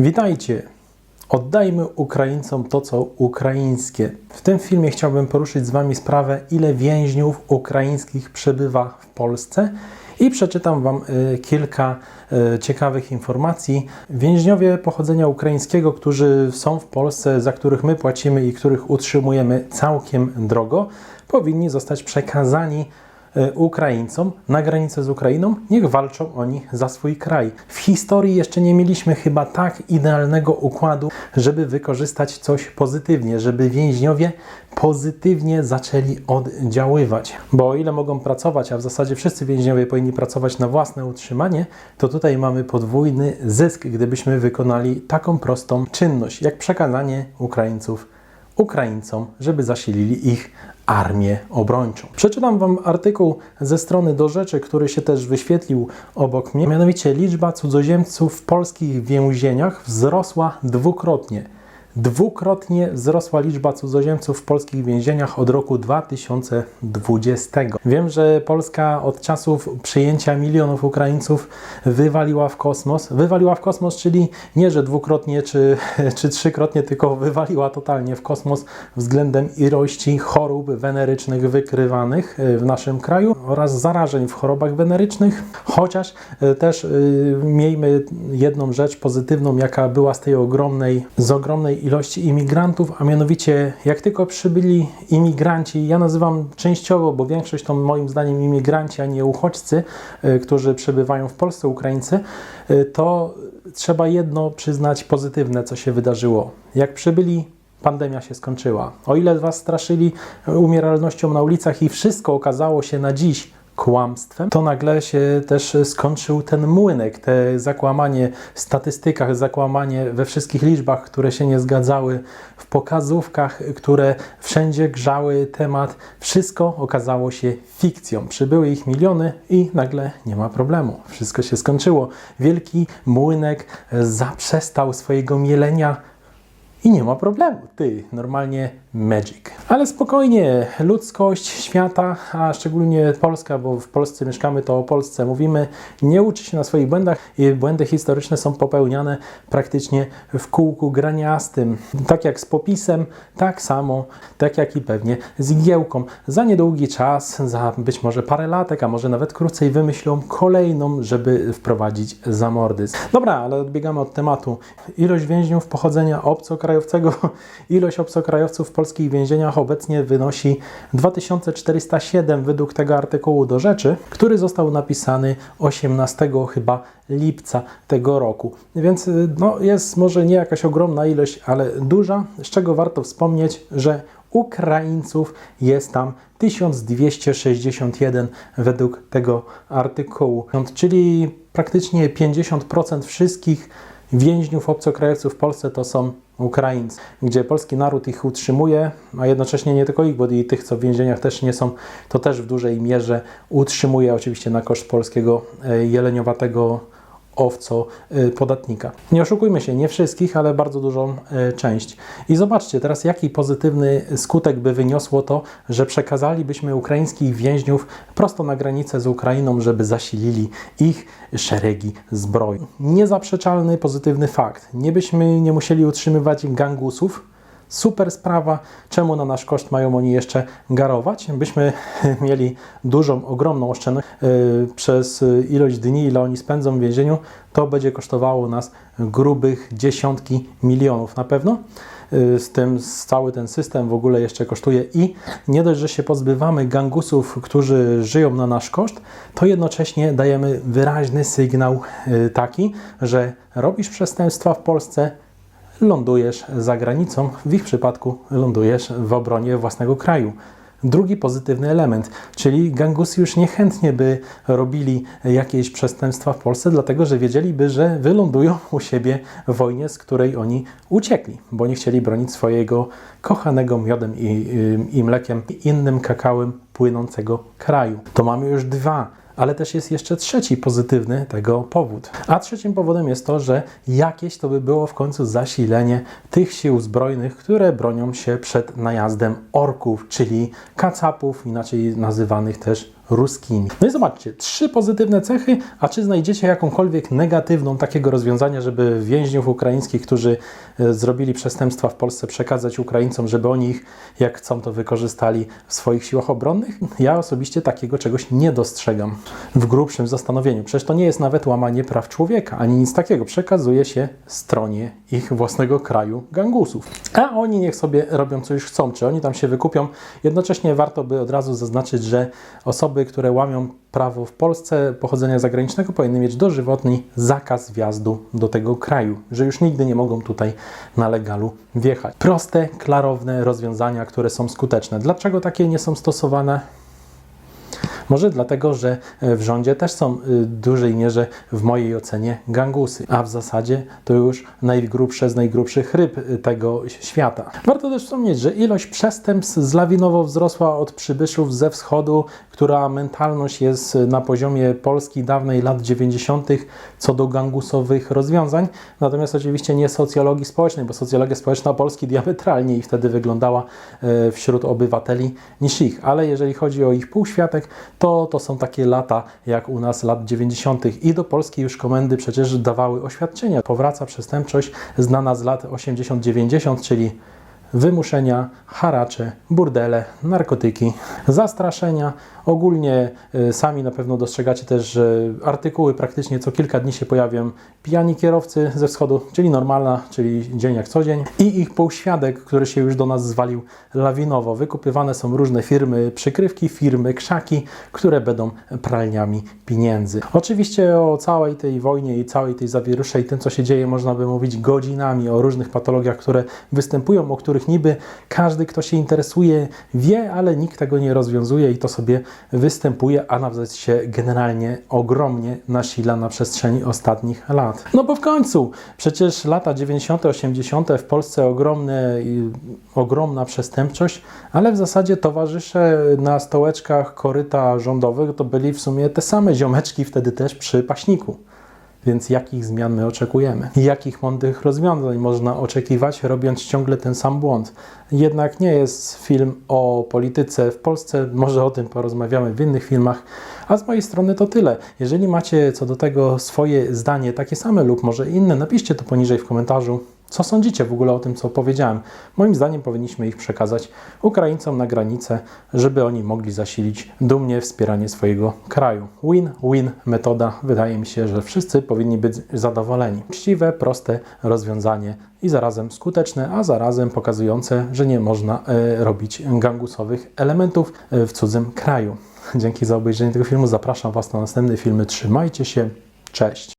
Witajcie! Oddajmy Ukraińcom to, co ukraińskie. W tym filmie chciałbym poruszyć z Wami sprawę, ile więźniów ukraińskich przebywa w Polsce i przeczytam Wam y, kilka y, ciekawych informacji. Więźniowie pochodzenia ukraińskiego, którzy są w Polsce, za których my płacimy i których utrzymujemy całkiem drogo, powinni zostać przekazani e, Ukraińcom na granicę z Ukrainą, niech walczą oni za swój kraj. W historii jeszcze nie mieliśmy chyba tak idealnego układu, żeby wykorzystać coś pozytywnie, żeby więźniowie pozytywnie zaczęli oddziaływać. Bo o ile mogą pracować, a w zasadzie wszyscy więźniowie powinni pracować na własne utrzymanie, to tutaj mamy podwójny zysk, gdybyśmy wykonali taką prostą czynność, jak przekazanie Ukraińców Ukraińcom, żeby zasilili ich armię obrończą. Przeczytam Wam artykuł ze strony do rzeczy, który się też wyświetlił obok mnie. Mianowicie liczba cudzoziemców w polskich więzieniach wzrosła dwukrotnie. Dwukrotnie wzrosła liczba cudzoziemców w polskich więzieniach od roku 2020. Wiem, że Polska od czasów przyjęcia milionów Ukraińców wywaliła w kosmos. Wywaliła w kosmos, czyli nie, że dwukrotnie czy, czy trzykrotnie, tylko wywaliła totalnie w kosmos względem ilości chorób wenerycznych wykrywanych e, w naszym kraju oraz zarażeń w chorobach wenerycznych. Chociaż e, też e, miejmy jedną rzecz pozytywną, jaka była z tej ogromnej, z ogromnej ilości imigrantów, a mianowicie jak tylko przybyli imigranci, ja nazywam częściowo, bo większość to moim zdaniem imigranci, a nie uchodźcy, y, którzy przebywają w Polsce, Ukraińcy, y, to trzeba jedno przyznać pozytywne, co się wydarzyło. Jak przybyli pandemia się skończyła. O ile was straszyli umieralnością na ulicach i wszystko okazało się na dziś kłamstwem, to nagle się też skończył ten młynek, te zakłamanie w statystykach, zakłamanie we wszystkich liczbach, które się nie zgadzały, w pokazówkach, które wszędzie grzały temat. Wszystko okazało się fikcją. Przybyły ich miliony i nagle nie ma problemu. Wszystko się skończyło. Wielki młynek zaprzestał swojego mielenia i nie ma problemu. Ty, normalnie magic. Ale spokojnie, ludzkość świata, a szczególnie Polska, bo w Polsce mieszkamy, to o Polsce mówimy, nie uczy się na swoich błędach i błędy historyczne są popełniane praktycznie w kółku graniastym. Tak jak z popisem, tak samo, tak jak i pewnie z igiełką. Za niedługi czas, za być może parę latek, a może nawet krócej, wymyślą kolejną, żeby wprowadzić zamordyzm. Dobra, ale odbiegamy od tematu. Ilość więźniów pochodzenia obcokrajowcego, ilość obcokrajowców w polskich więzieniach obecnie wynosi 2407 według tego artykułu do rzeczy, który został napisany 18 chyba lipca tego roku. Więc y, no, jest może nie jakaś ogromna ilość, ale duża, z czego warto wspomnieć, że Ukraińców jest tam 1261 według tego artykułu, czyli praktycznie 50% wszystkich więźniów obcokrajowców w Polsce to są Ukraińcy, gdzie polski naród ich utrzymuje, a jednocześnie nie tylko ich, bo i tych, co w więzieniach też nie są, to też w dużej mierze utrzymuje oczywiście na koszt polskiego e, jeleniowatego owco y, podatnika. Nie oszukujmy się, nie wszystkich, ale bardzo dużą y, część. I zobaczcie teraz, jaki pozytywny skutek by wyniosło to, że przekazalibyśmy ukraińskich więźniów prosto na granicę z Ukrainą, żeby zasilili ich szeregi zbroi. Niezaprzeczalny, pozytywny fakt. Nie byśmy nie musieli utrzymywać gangusów, Super sprawa, czemu na nasz koszt mają oni jeszcze garować? Byśmy mieli dużą, ogromną oszczędność yy, przez ilość dni, ile oni spędzą w więzieniu, to będzie kosztowało nas grubych dziesiątki milionów na pewno. Yy, z tym z cały ten system w ogóle jeszcze kosztuje i nie dość, że się pozbywamy gangusów, którzy żyją na nasz koszt, to jednocześnie dajemy wyraźny sygnał yy, taki, że robisz przestępstwa w Polsce, lądujesz za granicą, w ich przypadku lądujesz w obronie własnego kraju. Drugi pozytywny element, czyli gangusy już niechętnie by robili jakieś przestępstwa w Polsce, dlatego że wiedzieliby, że wylądują u siebie w wojnie, z której oni uciekli, bo nie chcieli bronić swojego kochanego miodem i, i mlekiem i innym kakałem płynącego kraju. To mamy już dwa ale też jest jeszcze trzeci pozytywny tego powód. A trzecim powodem jest to, że jakieś to by było w końcu zasilenie tych sił zbrojnych, które bronią się przed najazdem orków, czyli kacapów, inaczej nazywanych też ruskimi. No i zobaczcie, trzy pozytywne cechy, a czy znajdziecie jakąkolwiek negatywną takiego rozwiązania, żeby więźniów ukraińskich, którzy e, zrobili przestępstwa w Polsce, przekazać Ukraińcom, żeby oni ich, jak chcą, to wykorzystali w swoich siłach obronnych? Ja osobiście takiego czegoś nie dostrzegam w grubszym zastanowieniu. Przecież to nie jest nawet łamanie praw człowieka, ani nic takiego. Przekazuje się stronie ich własnego kraju gangusów. A oni niech sobie robią co już chcą, czy oni tam się wykupią. Jednocześnie warto by od razu zaznaczyć, że osoby, które łamią prawo w Polsce pochodzenia zagranicznego powinny mieć dożywotni zakaz wjazdu do tego kraju, że już nigdy nie mogą tutaj na legalu wjechać. Proste, klarowne rozwiązania, które są skuteczne. Dlaczego takie nie są stosowane? Może dlatego, że e, w rządzie też są w dużej mierze, w mojej ocenie, gangusy, a w zasadzie to już najgrubsze z najgrubszych ryb y, tego świata. Warto też wspomnieć, że ilość przestępstw zlawinowo wzrosła od przybyszów ze wschodu, która mentalność jest na poziomie Polski dawnej lat 90. co do gangusowych rozwiązań, natomiast oczywiście nie socjologii społecznej, bo socjologia społeczna Polski diametralnie i wtedy wyglądała e, wśród obywateli niż ich, ale jeżeli chodzi o ich półświatek, to to są takie lata jak u nas lat 90. i do Polski już komendy przecież dawały oświadczenia. Powraca przestępczość znana z lat 80-90, czyli wymuszenia, haracze, burdele, narkotyki, zastraszenia. Ogólnie y, sami na pewno dostrzegacie też, że artykuły praktycznie co kilka dni się pojawią pijani kierowcy ze wschodu, czyli normalna, czyli dzień jak co dzień i ich półświadek, który się już do nas zwalił lawinowo. Wykupywane są różne firmy, przykrywki, firmy, krzaki, które będą pralniami pieniędzy. Oczywiście o całej tej wojnie i całej tej zawierusze i tym, co się dzieje, można by mówić godzinami o różnych patologiach, które występują, o których niby każdy, kto się interesuje, wie, ale nikt tego nie rozwiązuje i to sobie występuje, a nawet się generalnie ogromnie nasila na przestrzeni ostatnich lat. No bo w końcu, przecież lata 90., 80. w Polsce ogromne, ogromna przestępczość, ale w zasadzie towarzysze na stołeczkach koryta rządowych to byli w sumie te same ziomeczki wtedy też przy paśniku. Więc jakich zmian my oczekujemy? Jakich mądrych rozwiązań można oczekiwać, robiąc ciągle ten sam błąd? Jednak nie jest film o polityce w Polsce, może o tym porozmawiamy w innych filmach. A z mojej strony to tyle. Jeżeli macie co do tego swoje zdanie, takie same lub może inne, napiszcie to poniżej w komentarzu. Co sądzicie w ogóle o tym, co powiedziałem? Moim zdaniem powinniśmy ich przekazać Ukraińcom na granicę, żeby oni mogli zasilić dumnie wspieranie swojego kraju. Win-win metoda. Wydaje mi się, że wszyscy powinni być zadowoleni. Uczciwe, proste rozwiązanie i zarazem skuteczne, a zarazem pokazujące, że nie można e, robić gangusowych elementów e, w cudzym kraju. Dzięki za obejrzenie tego filmu. Zapraszam Was na następne filmy. Trzymajcie się. Cześć.